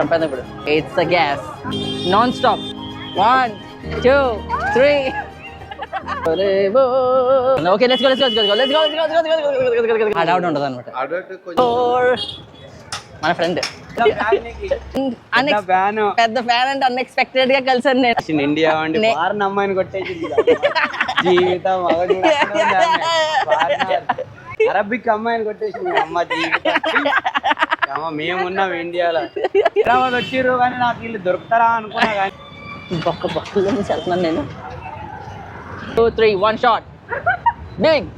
చంపేద్దాం ఇప్పుడు. It's a gas non stop one two three okay let's go let's go let's go let's go let's go ఆ doubt ఉంటుంది అనమాట అడగట్టు కొంచెం మన ఫ్రెండ్ ఫ్యాన్ పెద్ద ఫ్యాన్ అంటే అన్ఎక్స్పెక్టెడ్గా కలిసాను నేను. ఇండియా అమ్మాయిని కొట్టేసింది జీవితం అరబిక్ అమ్మాయిని కొట్టేసింది అమ్మ జీవితం. మేము ఉన్నాం ఇండియాలో. హైదరాబాద్ వచ్చిర్రు కానీ నాకు వీళ్ళు దొరుకుతారా అనుకున్నా కానీ. బొక్క బొక్కలో నుంచి వెళ్తున్నాను నేను two three one shot big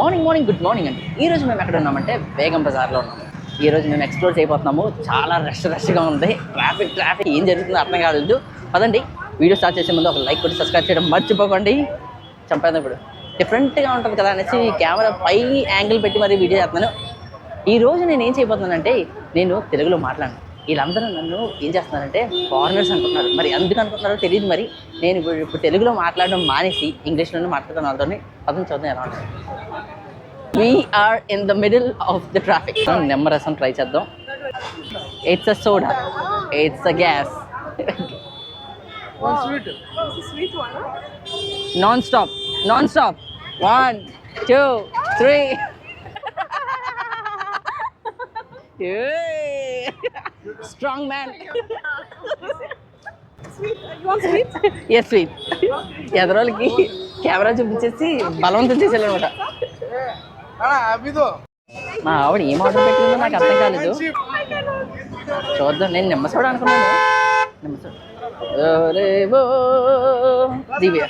morning morning good morning అండి. ఈ రోజు మేము ఎక్కడ ఉన్నామంటే బేగం బజార్లో ఉన్నాము ఈ రోజు మేము ఎక్స్ప్లోర్ చేయబోతున్నాము. చాలా రష్ రష్గా ఉంది. ట్రాఫిక్ ట్రాఫిక్ ఏం జరుగుతుందో అర్థం కాలేదు. పదండి వీడియో స్టార్ట్ చేసే ముందు ఒక లైక్ కొట్టి సబ్స్క్రైబ్ చేయడం మర్చిపోకండి. చంపేద్దాం ఇప్పుడు. డిఫరెంట్గా ఉంటుంది కదా అనేసి కెమెరా పై యాంగిల్ పెట్టి మరీ వీడియో చేస్తున్నాను. ఈ రోజు నేను ఏం చేయబోతున్నానంటే నేను తెలుగులో మాట్లాడను. వీళ్ళందరూ నన్ను ఏం చేస్తున్నారంటే ఫారినర్స్ అనుకుంటున్నారు. మరి ఎందుకు అనుకుంటున్నారో తెలియదు మరి. నేను ఇప్పుడు ఇప్పుడు తెలుగులో మాట్లాడడం మానేసి ఇంగ్లీష్లోనే మాట్లాడతాను వాళ్ళతో పదం చూద్దాం ఎలా ఉంటుంది we're in the middle of the traffic నిమ్మరసం ట్రై చేద్దాం. It's a soda it's a gas non stop non stop one two three strong man yes sweet ఎదరోళ్ళకి camera చూపించేసి బలవంతం చేసేయాలి అనమాట. మా ఆవిడ ఏం ఆర్డర్ పెట్టిందో నాకు అర్థం కాలేదు. చూద్దాం నేను నిమ్మసోడ అనుకున్నాను. నిమ్మసోడ. దివ్య.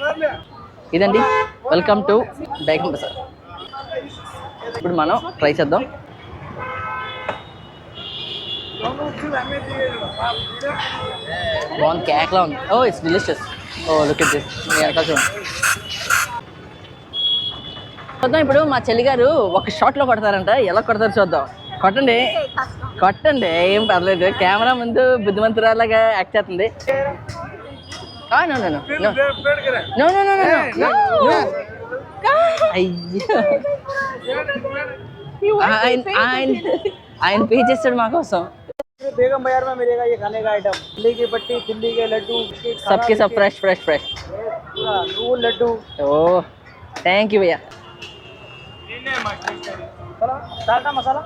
ఇదండి. వెల్కమ్ టు బేగం బజార్ ఇప్పుడు మనం ట్రై చేద్దాం. బాగుంది కేక్లా ఉంది. ఓ it's delicious oh look it this మీ వెనకాల చూడండి. చూద్దాం ఇప్పుడు మా చెల్లి గారు ఒక షాట్లో కొడతారంట. ఎలా కొడతారు చూద్దాం. కొట్టండి. కొట్టండి. ఏం పర్లేదు. కెమెరా ముందు బుద్ధిమంతురాలాగా యాక్ట్ చేస్తుంది. ఆ, no, no, no. No. No, no, no, no, no. No. అయ్యో ఆయన ఆయన ఆయన పే చేస్తాడు మా కోసం बेगम बाजार में मिलेगा ये खाने का आइटम दिल्ली की पट्टी दिल्ली के लड्डू सबके सब फ्रेश फ्रेश फ्रेश पूरा दूध लड्डू ఓ థ్యాంక్ యూ భయ్యా मसाला टाटा मसाला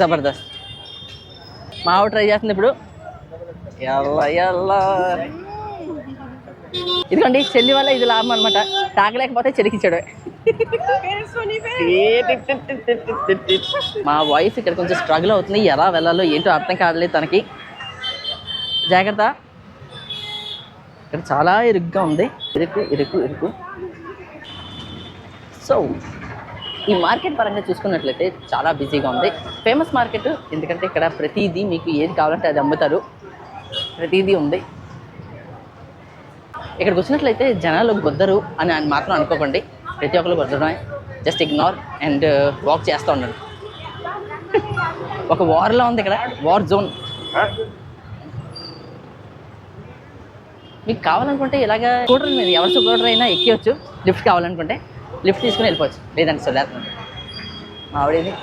జబర్దస్త్ మా ఆవిడ ట్రై చేస్తుంది ఇప్పుడు ఎల్లా ఎల్లా ఇదిగోండి చెల్లి వల్ల ఇది లాభం అనమాట తాగలేకపోతే చెలికిచ్చాడు మా వైఫ్ ఇక్కడ కొంచెం స్ట్రగుల్ అవుతుంది. ఎలా వెళ్ళాలో ఏంటో అర్థం కావట్లేదు తనకి. జాగ్రత్త. ఇక్కడ చాలా ఇరుగ్గా ఉంది. ఇరుకు ఇరుకు ఇరుకు. సో ఈ మార్కెట్ పరంగా చూసుకున్నట్లయితే చాలా బిజీగా ఉంది. ఫేమస్ మార్కెట్ ఎందుకంటే ఇక్కడ ప్రతిదీ మీకు ఏది కావాలంటే అది అమ్ముతారు. ప్రతిదీ ఉంది. ఇక్కడికి వచ్చినట్లయితే జనాలు గుద్దరు అని అని మాత్రం అనుకోకండి. ప్రతి ఒక్కరు గుద్దడమే జస్ట్ ఇగ్నోర్ అండ్ వాక్ చేస్తూ ఉండండి ఒక వార్లో ఉంది ఇక్కడ. వార్ జోన్ మీకు కావాలనుకుంటే ఇలాగా స్కూటర్ మీద ఎవరి స్కూటర్ అయినా ఎక్కివచ్చు లిఫ్ట్ కావాలనుకుంటే లిఫ్ట్ తీసుకుని వెళ్ళిపోవచ్చు. లేదంటే సొల్లేస్తుంది మా ఆవిడేది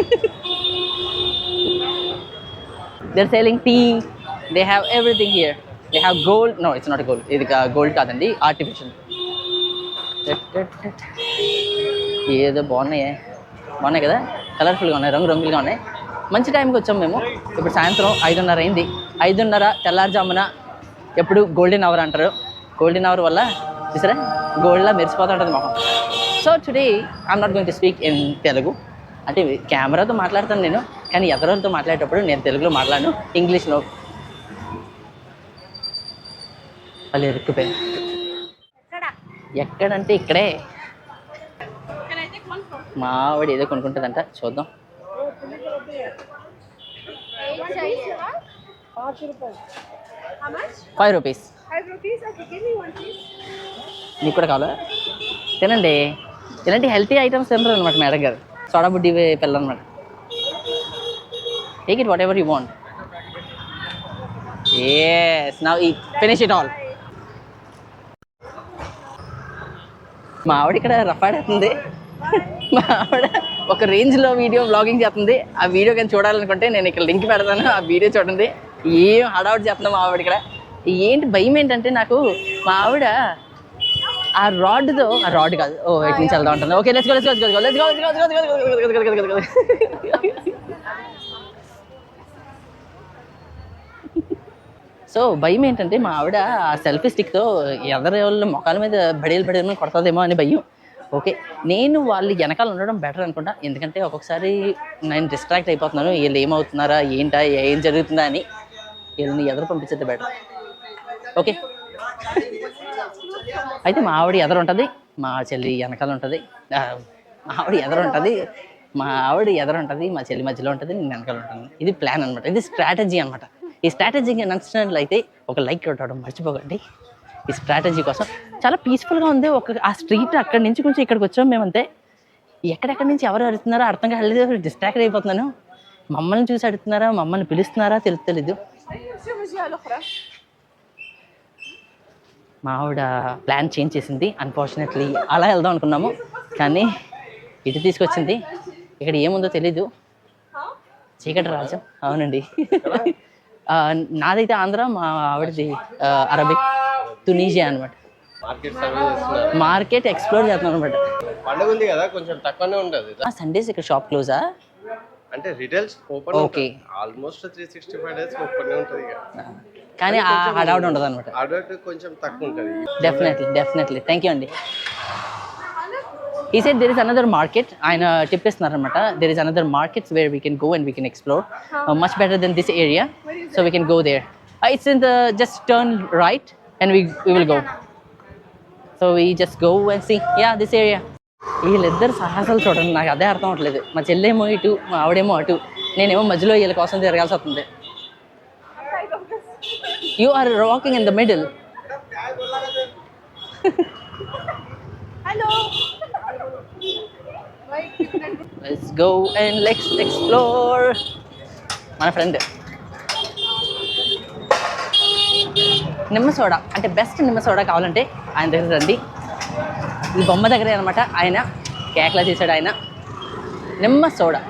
they're selling tea. They have everything here they have gold no it's not gold ఇది గోల్డ్ కాదండి. ఆర్టిఫిషియల్ ఏదో బాగున్నాయే. బాగున్నాయి కదా? కలర్ఫుల్గా ఉన్నాయి రంగు రంగులుగా ఉన్నాయి. మంచి టైంకి వచ్చాం మేము. ఇప్పుడు సాయంత్రం ఐదున్నర అయింది. ఐదున్నర తెల్లారుజామున ఎప్పుడు గోల్డెన్ అవర్ అంటారు. గోల్డెన్ అవర్ వల్ల చూసారా? గోల్డ్లా మెరిసిపోతూ ఉంటుంది మొహం. So today I'm not going to speak in Telugu అంటే కెమెరాతో మాట్లాడతాను నేను. కానీ ఎవరితో మాట్లాడేటప్పుడు నేను తెలుగులో మాట్లాడను. ఇంగ్లీష్లో వాళ్ళు ఇరుక్కుపోయి ఎక్కడంటే ఇక్కడే. మా ఆవిడ ఏదో కొనుక్కుంటుందంట చూద్దాం. ఫైవ్ రూపీస్ నీకు కూడా కావాలా? తినండి. ఇలాంటి హెల్తీ ఐటమ్స్ తినరు అనమాట మేడం గారు. సోడా బుడ్డి పిల్ల అనమాట take it whatever you want yes now ఈ ఫినిష్ ఇట్ ఆల్ మా ఆవిడ ఇక్కడ రఫాడేస్తుంది మా ఆవిడ ఒక రేంజ్లో వీడియో బ్లాగింగ్ చేస్తుంది ఆ వీడియో కానీ చూడాలనుకుంటే నేను ఇక్కడ లింక్ పెడతాను ఆ వీడియో చూడండి ఏం హడావుడ్ చేస్తున్నాం మా ఆవిడ ఇక్కడ ఏంటి భయం ఏంటంటే నాకు మా ఆవిడ ఆ రాడ్తో ఆ రాడ్ కాదు ఓ ఇటు నుంచి ఉంటుంది okay let's go let's go let's go let's go let's go so భయం ఏంటంటే మా ఆవిడ ఆ సెల్ఫీ స్టిక్తో ఎవరి వాళ్ళ మొఖాల మీద బడేలు బడేలు కొడతాదేమో అని భయం. ఓకే నేను వాళ్ళు వెనకాల ఉండడం బెటర్ అనుకుంటా. ఎందుకంటే ఒక్కొక్కసారి నేను డిస్ట్రాక్ట్ అయిపోతున్నాను. వీళ్ళు ఏమవుతున్నారా ఏంటా ఏం జరుగుతుందా అని వీళ్ళని ఎదురు పంపించేది బెటర్ ఓకే. అయితే మా ఆవిడ ఎదరు ఉంటుంది మా చెల్లి వెనకాల ఉంటుంది మా ఆవిడ ఎదరు ఉంటుంది మా ఆవిడ ఎదరు ఉంటుంది మా చెల్లి మధ్యలో ఉంటుంది నేను వెనకాల ఉంటాను. ఇది ప్లాన్ అనమాట ఇది స్ట్రాటజీ అనమాట ఈ స్ట్రాటజీకి నచ్చినట్లయితే ఒక లైక్ కొట్టడం మర్చిపోకండి. ఈ స్ట్రాటజీ కోసం చాలా పీస్ఫుల్గా ఉంది. ఒక ఆ స్ట్రీట్ అక్కడి నుంచి కొంచెం ఇక్కడికి వచ్చాం మేమంతే. ఎక్కడెక్కడి నుంచి ఎవరు అడుగుతున్నారో అర్థం కాలేదు. డిస్ట్రాక్ట్ అయిపోతున్నాను. మమ్మల్ని చూసి అడుగుతున్నారా? మమ్మల్ని పిలుస్తున్నారా? తెలుసు తెలీదు. మా ఆవిడ ప్లాన్ చేంజ్ చేసింది. అన్ఫార్చునేట్లీ అలా వెళ్దాం అనుకున్నాము. కానీ ఇటు తీసుకొచ్చింది. ఇక్కడ ఏముందో తెలీదు. చీకటి రాజ్యం అవునండి. నాదైతే ఆంధ్ర మా ఆవిడది అరబిక్ తునీజియా అనమాట మార్కెట్ ఎక్స్ప్లోర్ చేస్తున్నాం అనమాట పండుగ ఉంది కదా కొంచెం తక్కువనే ఉంటుంది సండేస్ ఇక్కడ షాప్ క్లోజా అంటే retails open okay almost three sixty five days open ఉంటుంది కానీ ఆ హడావుడి ఉండదు అనమాట కొంచెం తక్కువ ఉంటుంది. డెఫినెట్లీ డెఫినెట్లీ థ్యాంక్ యూ అండి. ఈ side there is another market ఆయన టిప్ ఇస్తున్నారు అనమాట there is another markets where we can go and we can explore much better than this area so we can go there it's in the just turn right and we we will go so we just go and see ya this area వీళ్ళిద్దరు సాహసాలు చూడండి. నాకు అదే అర్థం అవట్లేదు. మా చెల్లేమో ఇటు మా ఆవిడేమో అటు. నేనేమో మధ్యలో వీళ్ళ కోసం తిరగాల్సి వస్తుంది. You are walking in the middle let's go and let's explore మన ఫ్రెండ్ నిమ్మ సోడా. అంటే బెస్ట్ నిమ్మ సోడా కావాలంటే ఆయన దగ్గర రండి. ఈ బొమ్మ దగ్గరే అనమాట ఆయన కేకలా చేశాడు ఆయన. నిమ్మ సోడా.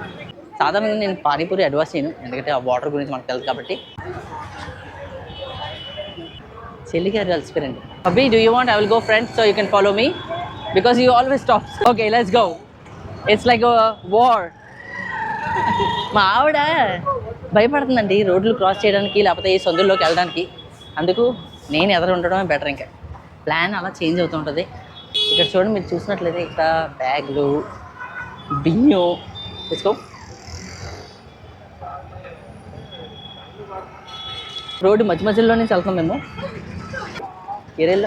సాధారణంగా నేను పానీపూరి అడ్వాన్స్ చేయను. ఎందుకంటే ఆ వాటర్ గురించి మనకు తెలుసు కాబట్టి. చెల్లిగారు కలిసిపోయారండి. Abbi do you want I will go friends so you can follow me because you always stop okay let's go it's like war మా ఆవిడ భయపడుతుందండి రోడ్లు క్రాస్ చేయడానికి లేకపోతే ఈ సందుల్లోకి వెళ్ళడానికి. అందుకు నేను ఎదురు ఉండడమే బెటర్ ఇంకా. ప్లాన్ అలా చేంజ్ అవుతూ ఉంటుంది. ఇక్కడ చూడండి మీరు చూసినట్లయితే ఇక్కడ బ్యాగ్లు బియ్యం. తీసుకో రోడ్డు మధ్య మధ్యలో నుంచి వెళ్తాం మేము. ఏరేళ్ళ.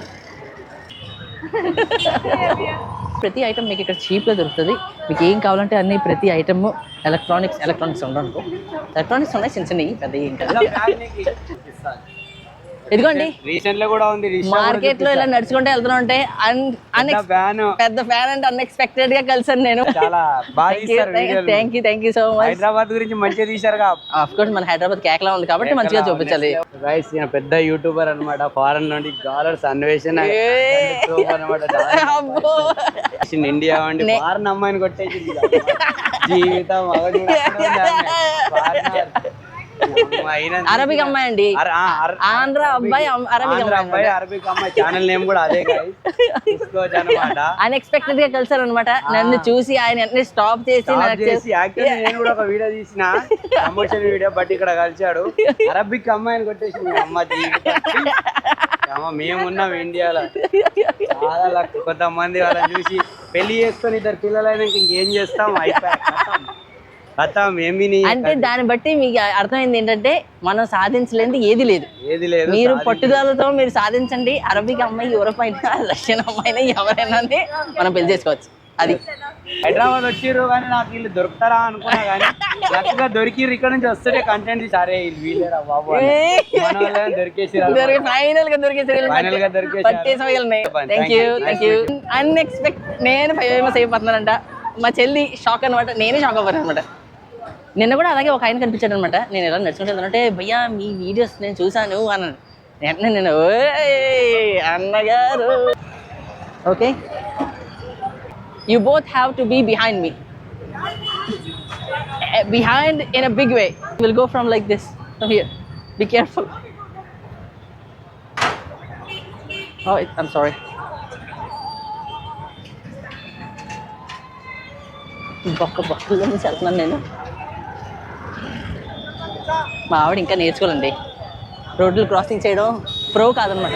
ప్రతి ఐటమ్ మీకు ఇక్కడ చీప్గా దొరుకుతుంది. మీకు ఏం కావాలంటే అన్ని ప్రతి ఐటమ్ ఎలక్ట్రానిక్స్ ఎలక్ట్రానిక్స్ ఉండనుకో. ఎలక్ట్రానిక్స్ ఉన్నాయి చిన్న చిన్నవి పెద్ద ఏం కాదు. ఇదిగోండి రీసెంట్లో కూడా ఉంది మార్కెట్లో ఇలా నడుచుకుంటే వెళ్తున్నా ఉంటే ఫ్యాన్ పెద్ద ఫ్యాన్ అంటే అన్ఎక్స్పెక్టెడ్గా కలిసాను నేను. చాలా. Thank you thank you so much Hyderabad గురించి మంచిగా తీశారుగా. ఆఫ్ కోర్స్ మన హైదరాబాద్ కేకలా ఉంది కాబట్టి మంచిగా చూపించాలి. రైస్ పెద్ద యూట్యూబర్ అన్నమాట. ఫారెన్ నుండి డాలర్స్ అన్వేషణ. అనమాట ఇండియా వండి నే- ఫారెన్ అమ్మాయిని కొట్టేసింది. జీవితం అరబిక్ అమ్మాయి అండి. ఆంధ్ర అబ్బాయి అరబిక్ అమ్మాయి అరబిక్ అమ్మాయి ఛానల్ నేమ్ కూడా అదే అన్ఎక్స్పెక్టెడ్గా కలిసారు అనమాట నన్ను చూసి ఆయన వెంటనే స్టాప్ చేసి నేను కూడా ఒక వీడియో తీసిన ప్రమోషన్ వీడియో బట్ ఇక్కడ కలిశాడు అరబిక్ అమ్మాయిని కొట్టేసి అమ్మ మేమున్నాం ఇండియాలో. చాలా కొంతమంది వాళ్ళని చూసి పెళ్ళి చేసుకొని ఇద్దరు పిల్లలైనాక ఇంకేం చేస్తాం? అయిపోయా అంటే దాన్ని బట్టి మీకు అర్థమైంది ఏంటంటే మనం సాధించలేనిది ఏది లేదు ఏది లేదు మీరు పట్టుదలతో మీరు సాధించండి అరబిక్ అమ్మాయి యూరోప్ అయినా రష్యన్ అమ్మాయినా ఎవరైనా మనం పెళ్ళి చేసుకోవచ్చు అది హైదరాబాద్ వచ్చిర్రు కానీ నాకు వీళ్ళు దొరుకుతారా అనుకున్నా కానీ లక్గా దొరికిర్రు ఇక్కడ నుంచి వస్తుంటే కంటెంట్ సరే వీళ్ళు వీళ్ళేరా బాబు ఫైనల్గా దొరికేసారు గా దొరికేసారు. అన్ఎక్స్పెక్ట్ నేను ఫేమస్ అయిపోతున్నానంట మా చెల్లి షాక్ అనమాట నేనే షాక్ అవ్వను అనమాట నిన్న కూడా అలాగే ఒక ఆయన కనిపించాడు అనమాట నేను ఎలా నడుచుకుంటాను అంటే భయ్యా మీ వీడియోస్ నేను చూశాను అన్నాను వెంటనే నేను అన్నగారు. Okay. You both have to be behind me behind in a big way will go from like this here be careful sorry బొక్క బొక్కలు నుంచి నేను మా ఆవిడ ఇంకా నేర్చుకోవాలండి. రోడ్లు క్రాసింగ్ చేయడం ప్రో కాదనమాట.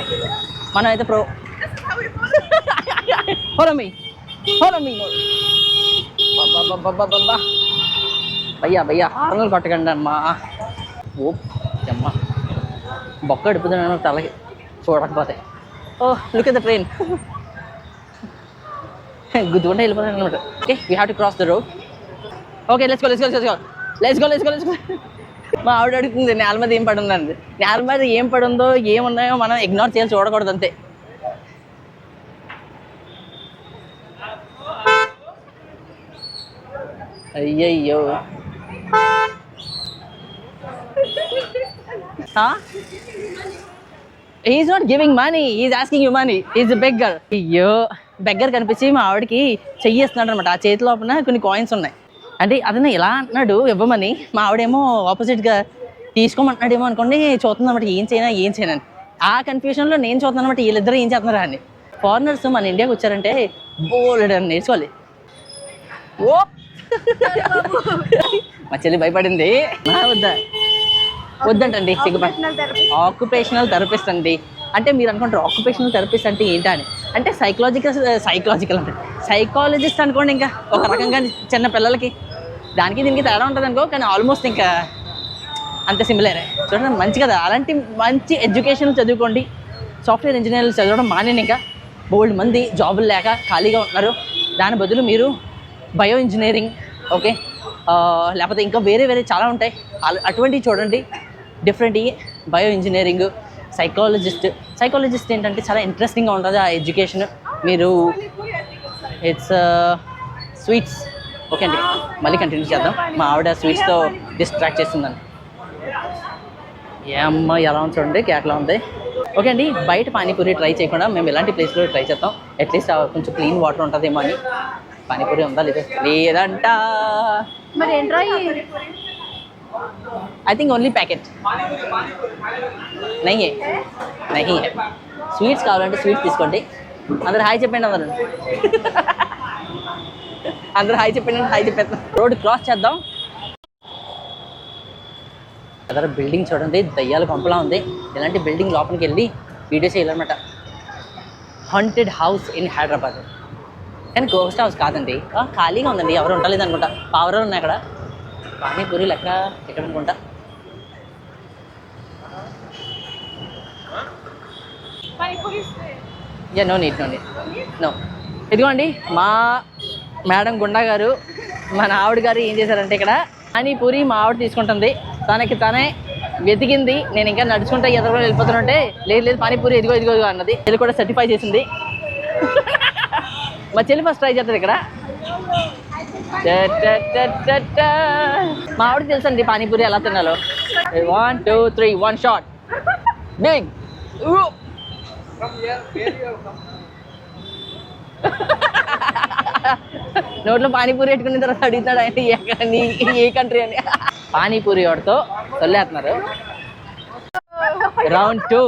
మనం అయితే ప్రో హోరమి హోరమి ఫాలో భయ్యా భయ్యా హార్నలు కొట్టకండి అమ్మా. ఓ అమ్మా బొక్క అడుపుతున్నాను తలకి చూడకపోతే. ఓ లుక్ ద ట్రైన్ గుద్దుకుండా వెళ్ళిపోతాను అనమాట. Okay we have to cross the road okay let's go let's go let's go let's go let's go let's go మా ఆవిడ అడుగుతుంది నేల మీద ఏం పడి ఉందండి నేల మీద ఏం పడి ఉందో ఏమున్నాయో మనం ఇగ్నోర్ చేయాలి చూడకూడదు అంతే. అయ్యయ్యో. Is not giving money is asking you money is beggar అయ్యో. బెగ్గర్ కనిపించి మా ఆవిడకి చెయ్యేస్తున్నాడు అనమాట ఆ చేతి లోపల కొన్ని కాయిన్స్ ఉన్నాయి. అంటే అతను ఇలా అంటున్నాడు ఇవ్వమని. మా ఆవిడేమో ఆపోజిట్గా తీసుకోమంటున్నాడేమో అనుకోండి చూస్తుంది అనమాట ఏం చేయనా ఏం చేయనని ఆ కన్ఫ్యూషన్లో నేను చూస్తున్నాను అనమాట వీళ్ళిద్దరు ఏం చేస్తున్నారా? అని. ఫారినర్స్ మన ఇండియాకి వచ్చారంటే బోలెడు అని నేర్చుకోవాలి. ఓ! మా చెల్లి భయపడింది. వద్దా. వద్దంటండి ఆక్యుపేషనల్ థెరపిస్ట్ అండి. అంటే మీరు అనుకుంటారు ఆక్యుపేషనల్ థెరపిస్ట్ అంటే ఏంటా? అని. అంటే సైకలాజికల్ సైకలాజికల్ అంటే సైకాలజిస్ట్ అనుకోండి ఇంకా ఒక రకంగా చిన్న పిల్లలకి దానికి దీనికి తేడా ఉంటుంది అనుకో కానీ ఆల్మోస్ట్ ఇంకా అంత సిమిలరే చూడండి మంచి కదా. అలాంటి మంచి ఎడ్యుకేషన్ చదువుకోండి. సాఫ్ట్వేర్ ఇంజనీర్లు చదవడం మానేను ఇంకా. బోల్డ్ మంది జాబులు లేక ఖాళీగా ఉన్నారు. దాని బదులు మీరు బయో ఇంజనీరింగ్ ఓకే లేకపోతే ఇంకా వేరే వేరే చాలా ఉంటాయి. అటువంటివి చూడండి. Different bio engineering psychologist psychologist ఏంటంటే చాలా ఇంట్రెస్టింగ్గా ఉంటుంది ఆ ఎడ్యుకేషన్ మీరు ఇట్స్ స్వీట్స్ uh, ఓకే అండి. మళ్ళీ కంటిన్యూ చేద్దాం. మా ఆవిడ స్వీట్స్తో డిస్ట్రాక్ట్ చేస్తుందండి ఏ అమ్మ ఎలా ఉంది చూడండి కేకలా ఉంది. ఓకే అండి బయట పానీపూరి ట్రై చేయకుండా మేము ఇలాంటి ప్లేస్లో ట్రై చేద్దాం. అట్లీస్ట్ కొంచెం క్లీన్ వాటర్ ఉంటుందేమో అని. పానీపూరి ఉందా లేదా? లేదంట. మరి ఏంట్రా ఐ థింక్ ఓన్లీ ప్యాకెట్ నయ్యే. నహి స్వీట్స్ కావాలంటే స్వీట్స్ తీసుకోండి. అందరు హాయ్ చెప్పండి అందరు. అందరూ హాయ్ చెప్పండి హాయ్ చెప్పేస్తాం రోడ్ క్రాస్ చేద్దాం. అదర బిల్డింగ్ చూడండి దయ్యాల కొంపలా ఉంది. ఇలాంటి బిల్డింగ్ లోపలికి వెళ్ళి వీడియో చేయాలన్నమాట. హంటెడ్ హౌస్ ఇన్ హైదరాబాద్ కానీ గోస్ట్ హౌస్ కాదండి. ఖాళీగా ఉందండి ఎవరు ఉండలేదు అనుకుంటా. పావురాలు ఉన్నాయి అక్కడ. పానీపూరి లెక్క ఎక్కడ అనుకుంటా. Ya no neat no neat no ఇదిగోండి మా మేడం గుండా గారు మన ఆవిడ గారు ఏం చేశారంటే ఇక్కడ పానీపూరి మా ఆవిడ తీసుకుంటుంది. తనకి తనే వెతికింది. నేను ఇంకా నడుచుకుంటా ఎదురు వెళ్ళిపోతుంటే లేదు లేదు పానీపూరి ఇదిగో ఇదిగో అన్నది. ఇది కూడా సర్టిఫై చేసింది. మా చెల్లి ఫస్ట్ ట్రై చేస్తుంది ఇక్కడ. మా ఆవిడకి తెలుసండి పానీపూరి ఎలా తినాలో. One two three one shot big నోట్లో పానీపూరి పెట్టుకున్న తర్వాత అడుగుతాడు ఆయన ఏ కంట్రీ అని. పానీపూరి వాడితో తొల్లేస్తున్నారు round two.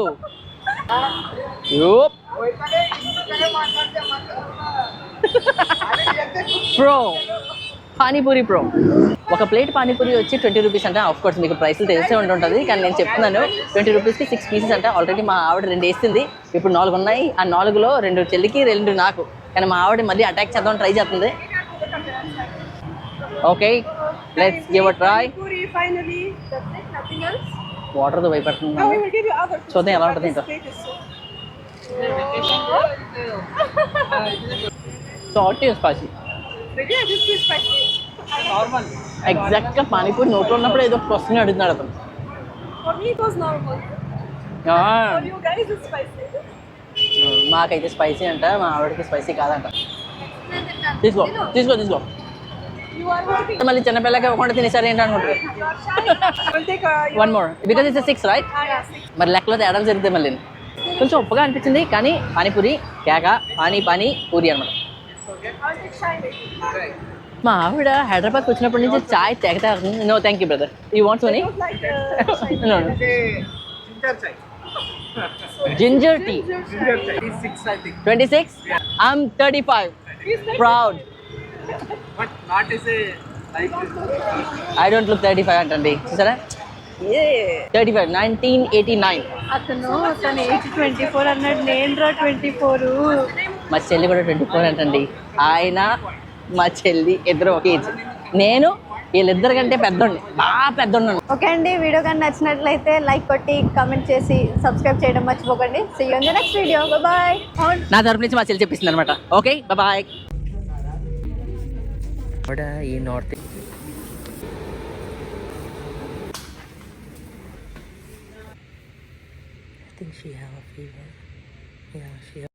Pro. Panipuri pro. ఒక ప్లేట్ పానీపూరి వచ్చి ట్వంటీ రూపీస్ అంటే. ఆఫ్ కోర్స్ మీకు ప్రైస్లు తెలిసే ఉంటుంటుంది కానీ నేను చెప్తున్నాను. ట్వంటీ రూపీస్కి సిక్స్ పీసెస్ అంటే. ఆల్రెడీ మా ఆవిడ రెండు వేసింది. ఇప్పుడు నాలుగు ఉన్నాయి. ఆ నాలుగులో రెండు చెల్లికి రెండు నాకు. కానీ మా ఆవిడ మళ్ళీ అటాక్ చేద్దాం ట్రై చేస్తుంది. Okay let's give a try give you other. చూద్దాం ఎలా ఉంటుంది. ఇంకా. Salt spicy. ఎగ్జాక్ట్గా పానీపూరి నోట్లో ఉన్నప్పుడు ఏదో క్వశ్చన్ అడుగుతున్నాడు అతను. మాకైతే స్పైసీ అంట మా ఆవిడకి స్పైసీ కాదంట. తీసుకో తీసుకో తీసుకో. You are working. మళ్ళీ చిన్నపిల్లకి ఇవ్వకుండా తినేసారు ఏంటి అనుకుంటారు I will take a. One more because it's six right Ah, yeah, six. మరి లెక్కలో తేడా జరిగితే మళ్ళీ. కొంచెం ఉప్పుగా అనిపించింది కానీ పానీపూరి కేక పానీ పానీ పూరి అనమాట I'll take chai maybe. మా ఆవిడ హైదరాబాద్కి వచ్చినప్పటి నుంచి చాయ్ తెగ తాగుతుంది. No thank you brother you want Sony I ginger tea twenty six I'm thirty five proud I don't look thirty five అంటండి చూసారా? Thirty five nineteen eighty nine అతను తన ఏజ్ ట్వంటీ ఫోర్ అన్నాడు. నేను రా ట్వంటీ ఫోర్ మా చెల్లి కూడా ట్వంటీ ఫోర్ అంటండి ఆయన మా చెల్లి ఇద్దరు ఒక ఏజ్ నేను వీళ్ళిద్దరి కంటే పెద్దోండి బాగా పెద్దోన్నాను ఓకే అండి వీడియో కానీ నచ్చినట్లయితే లైక్ కొట్టి కామెంట్ చేసి సబ్స్క్రైబ్ చేయడం మర్చిపోకండి. See you next video bye నా తరపు నుంచి మా చెల్లి చెప్పిస్తుంది అనమాట ఓకే బాయ్ ఈ నార్త్